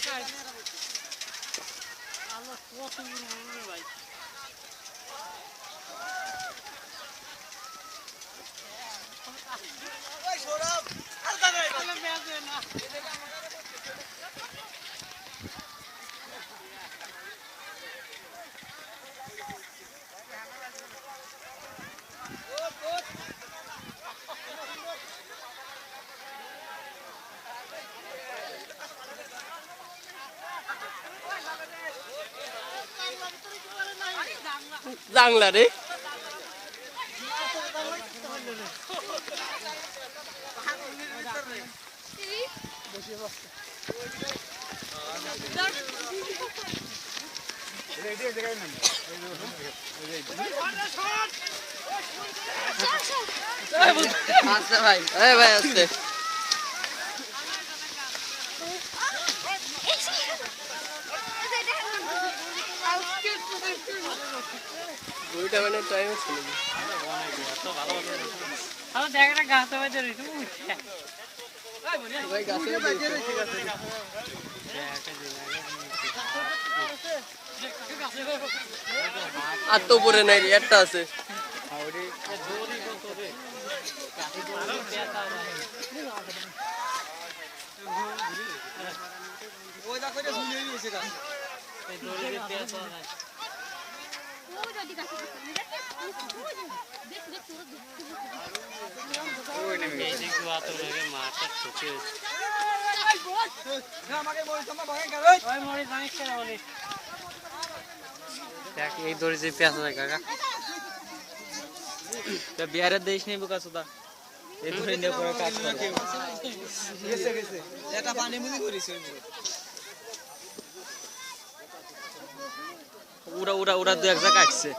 కాదు అలా పోతుంది బాయ్ సోరా అర్థం కాదు మ్యాచ్ জাংলা রে। আচ্ছা ভাই ভাই আসছে। দুইটা মানে টাইম ছিল আরে দেখ গাছে তো উপরে নাই রে একটা আছে। ওই জানিস কেন বলিস দেখ এই দড়ি যে পেঁচা যায় কাকা বিহারের দেশ নেই বোকা সুদা এই ধরে নিয়ে পরে কাজ করে এটা পানি মুনি করিস উড়া উড়া উড়া দু এক জায়গা কাটছে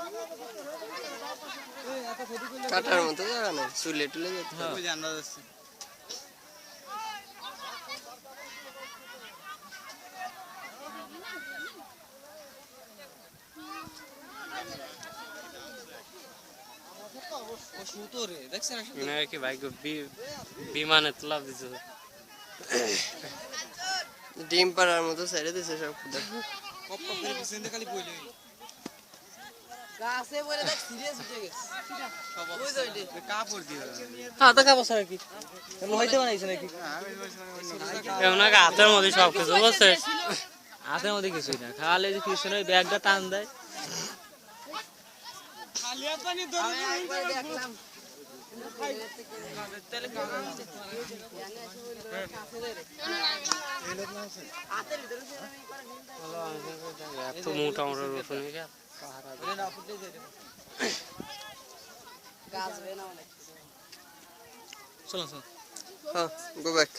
কাটার মতো জায়গা নাই চুলে টুলে যেতে হবে। ওই যে আন্দাজ আছে সুতো কি ভাই বিমানে তোলা দিছে? ডিম পাড়ার মতো ছেড়ে দিছে সব। খুদা কপ্পা করে পিছনে খালি বইলে গাছে বলে দেখ সিরিয়াস উঠে গেছে। ওই তো কাপড় দিয়ে কি? বানাইছে নাকি? এমন হাতের মধ্যে সব কিছু বুঝছিস হাতের মধ্যে কিছুই না। খালি যে পিছনে ওই ব্যাগটা টান দেয়। এত মোটা মোটা রসুন চলো চলো। হ্যাঁ গো ব্যাক